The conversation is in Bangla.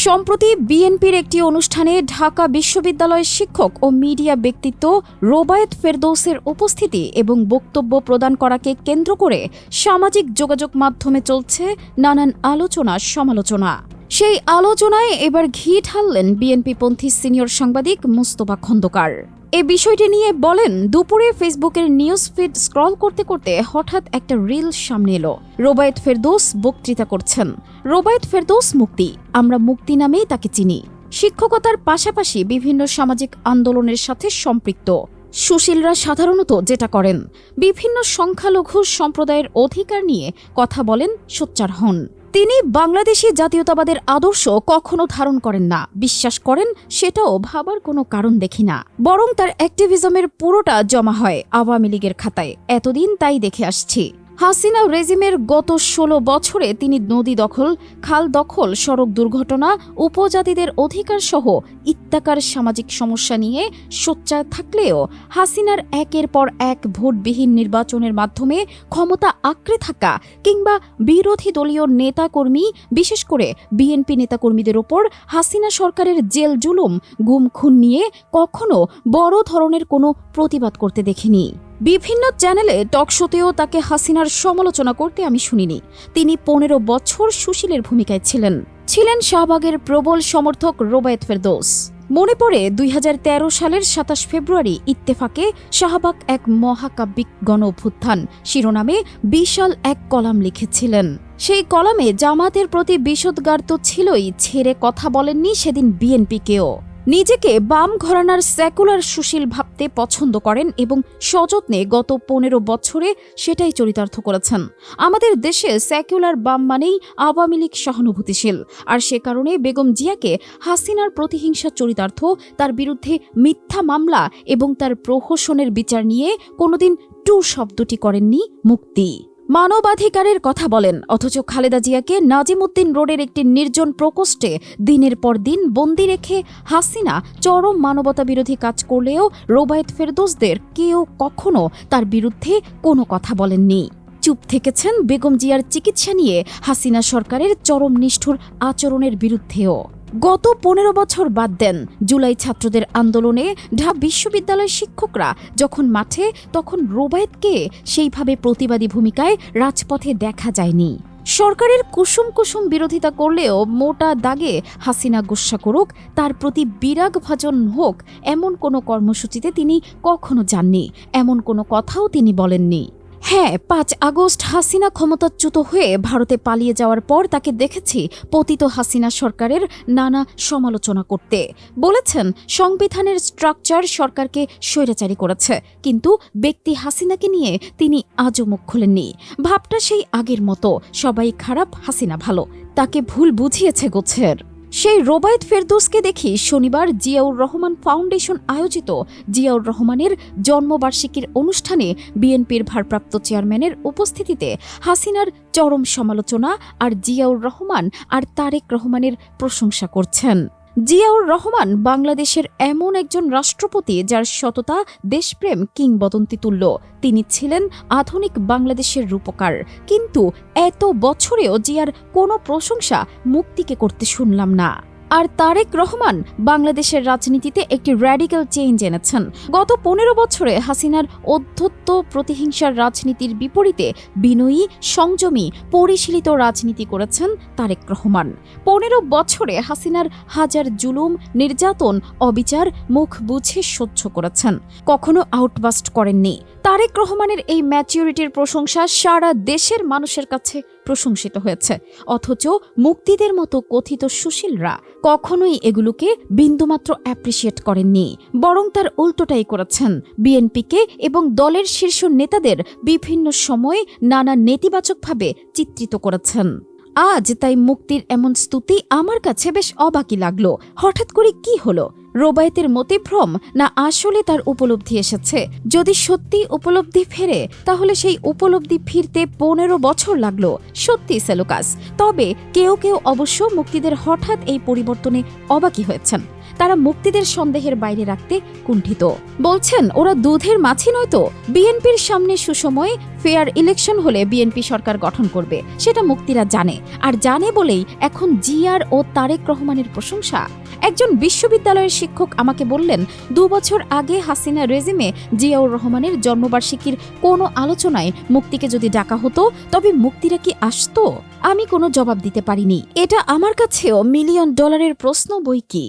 সম্প্রতি বিএনপির একটি অনুষ্ঠানে ঢাকা বিশ্ববিদ্যালয়ের শিক্ষক ও মিডিয়া ব্যক্তিত্ব রোবায়েত ফেরদৌসের উপস্থিতি এবং বক্তব্য প্রদান করাকে কেন্দ্র করে সামাজিক যোগাযোগ মাধ্যমে চলছে নানান আলোচনা সমালোচনা। সেই আলোচনায় এবার ঘি ঢাললেন বিএনপিপন্থী সিনিয়র সাংবাদিক মুস্তফা খন্দকার। এ বিষয়টি নিয়ে বলেন, দুপুরে ফেসবুকের নিউজ ফিড স্ক্রল করতে করতে হঠাৎ একটা রিল সামনে এলো। রোবায়েত ফেরদোস বক্তৃতা করছেন। রোবায়েত ফেরদোস মুক্তি, আমরা মুক্তি নামেই তাকে চিনি। শিক্ষকতার পাশাপাশি বিভিন্ন সামাজিক আন্দোলনের সাথে সম্পৃক্ত। সুশীলরা সাধারণত যেটা করেন, বিভিন্ন সংখ্যালঘু সম্প্রদায়ের অধিকার নিয়ে কথা বলেন সোচ্চার হন। তিনি বাংলাদেশি জাতীয়তাবাদের আদর্শ কখনো ধারণ করেন না। বিশ্বাস করেন, সেটাও ভাবার কোনো কারণ দেখি না। বরং তার অ্যাক্টিভিজমের পুরোটা জমা হয় আওয়ামী লীগের খাতায়। এতদিন তাই দেখে আসছি। হাসিনা রেজিমের গত ষোলো বছরে তিনি নদী দখল, খাল দখল, সড়ক দুর্ঘটনা, উপজাতিদের অধিকার সহ ইত্যাকার সামাজিক সমস্যা নিয়ে সোচ্চার থাকলেও হাসিনার একের পর এক ভোটবিহীন নির্বাচনের মাধ্যমে ক্ষমতা আঁকড়ে থাকা কিংবা বিরোধী দলীয় নেতাকর্মী, বিশেষ করে বিএনপি নেতাকর্মীদের ওপর হাসিনা সরকারের জেল জুলুম, গুম খুন নিয়ে কখনো বড় ধরনের কোনো প্রতিবাদ করতে দেখিনি। বিভিন্ন চ্যানেলে টক শোতেও তাকে হাসিনার সমালোচনা করতে আমি শুনিনি। তিনি পনেরো বছর সুশীলের ভূমিকায় ছিলেন। ছিলেন শাহবাগের প্রবল সমর্থক রোবায়েত ফেরদোস। মনে পড়ে দুই হাজার তেরো সালের সাতাশ ফেব্রুয়ারি ইত্তেফাকে শাহবাগ এক মহাকাব্যিক গণ অভ্যুত্থান শিরোনামে বিশাল এক কলাম লিখেছিলেন। সেই কলামে জামাতের প্রতি বিষোদ্গার তো ছিলই, ছেড়ে কথা বলেননি সেদিন বিএনপিকেও। নিজেকে বাম ঘরানার সেকুলার সুশীল ভাবতে পছন্দ করেন এবং সযত্নে গত পনেরো বছরে সেটাই চরিতার্থ করেছেন। আমাদের দেশে সেকুলার বাম মানেই আওয়ামী লীগ সহানুভূতিশীল। আর সে কারণে বেগম জিয়াকে হাসিনার প্রতিহিংসা চরিতার্থ, তার বিরুদ্ধে মিথ্যা মামলা এবং তার প্রহসনের বিচার নিয়ে কোনোদিন টু শব্দটি করেননি মুক্তি। মানবাধিকারের কথা বলেন, অথচ খালেদা জিয়াকে নাজিমুদ্দিন রোডের একটি নির্জন প্রকোষ্ঠে দিনের পর দিন বন্দি রেখে হাসিনা চরম মানবতা বিরোধী কাজ করলেও রোবায়েত ফেরদোসদের কেউ কখনো তার বিরুদ্ধে কোনো কথা বলেননি। চুপ থেকেছেন বেগম জিয়ার চিকিৎসা নিয়ে হাসিনা সরকারের চরম নিষ্ঠুর আচরণের বিরুদ্ধেও। গত পনেরো বছর বাদ দেন। জুলাই ছাত্রদের আন্দোলনে ঢাকা বিশ্ববিদ্যালয়ের শিক্ষকরা যখন মাঠে, তখন রোবায়েতকে সেইভাবে প্রতিবাদী ভূমিকায় রাজপথে দেখা যায়নি। সরকারের কুসুম কুসুম বিরোধিতা করলেও মোটা দাগে হাসিনা গুসা করুক, তার প্রতি বিরাগ ভাজন হোক, এমন কোনো কর্মসূচিতে তিনি কখনো যাননি। এমন কোনো কথাও তিনি বলেননি। হ্যাঁ পাঁচ আগস্ট হাসিনা ক্ষমতাচ্যুত হয়ে ভারতে পালিয়ে যাওয়ার পর তাকে দেখেছি পতিত হাসিনা সরকারের নানা সমালোচনা করতে। বলেছেন, সংবিধানের স্ট্রাকচার সরকারকে স্বৈরাচারী করেছে, কিন্তু ব্যক্তি হাসিনাকে নিয়ে তিনি আজও মুখ খুলেননি। ভাবটা সেই আগের মতো, সবাই খারাপ, হাসিনা ভালো। তাকে ভুল বুঝিয়েছে গোছের। সেই রোবায়ত ফেরদোসকে দেখি শনিবার জিয়াউর রহমান ফাউন্ডেশন আয়োজিত জিয়াউর রহমানের জন্মবার্ষিকীর অনুষ্ঠানে বিএনপির ভারপ্রাপ্ত চেয়ারম্যানের উপস্থিতিতে হাসিনার চরম সমালোচনা আর জিয়াউর রহমান আর তারেক রহমানের প্রশংসা করছেন। জিয়াউর রহমান বাংলাদেশের এমন একজন রাষ্ট্রপতি যার সততা, দেশপ্রেম কিংবদন্তি তুল্য। তিনি ছিলেন আধুনিক বাংলাদেশের রূপকার। কিন্তু এত বছরেও জিয়ার কোনো প্রশংসা মুক্তিকে করতে শুনলাম না। আর তারেক রহমান বাংলাদেশের রাজনীতিতে একটি র্যাডিক্যাল চেঞ্জ এনেছেন। গত পনেরো বছরে হাসিনার অধ্যত্ত প্রতিহিংসার রাজনীতির বিপরীতে বিনয়ী, সংযমী, পরিশীলিত রাজনীতি করেছেন তারেক রহমান। পনেরো বছরে হাসিনার হাজার জুলুম, নির্যাতন, অবিচার মুখ বুঝে সহ্য করেছেন। কখনো আউটবাস্ট করেননি। তারেক রহমানের এই ম্যাচিউরিটির প্রশংসা সারা দেশের মানুষের কাছে প্রশংসিত হয়েছে। অথচ মুক্তিদের মতো কথিত সুশীলরা কখনোই এগুলোকে বিন্দুমাত্র অ্যাপ্রিসিয়েট করেননি, বরং তার উল্টোটাই করেছেন। বিএনপিকে এবং দলের শীর্ষ নেতাদের বিভিন্ন সময়ে নানা নেতিবাচকভাবে চিত্রিত করেছেন। আজ তাই মুক্তির এমন স্তুতি আমার কাছে বেশ অবাকি লাগল। হঠাৎ করে কি হলো? রোবায়েতের মতিভ্রম না আসলে তার উপলব্ধি এসেছে? যদি সত্যি উপলব্ধি ফেরে, তাহলে সেই উপলব্ধি ফিরতে পনেরো বছর লাগল। সত্যি, সেলোকাস। তবে কেউ কেউ অবশ্য মুক্তিদের হঠাৎ এই পরিবর্তনে অবাকি হয়েছেন। তারা মুক্তিদের সন্দেহের বাইরে রাখতে কুণ্ঠিত। বলছেন, ওরা দুধের মাছি নয়তো বিএনপির সামনে সুসময়ে ফেয়ার ইলেকশন হলে বিএনপি সরকার গঠন করবে, সেটা মুক্তিরা জানে। আর জানে বলেই এখন জিয়ার ও তারেক রহমানের প্রশংসা। একজন বিশ্ববিদ্যালয়ের শিক্ষক আমাকে বললেন, দু বছর আগে হাসিনা রেজিমে জিয়াউর রহমানের জন্মবার্ষিকীর কোনো আলোচনায় মুক্তিকে যদি ডাকা হতো, তবে মুক্তিরা কি আসতো? আমি কোনো জবাব দিতে পারিনি। এটা আমার কাছেও মিলিয়ন ডলারের প্রশ্ন বই কি?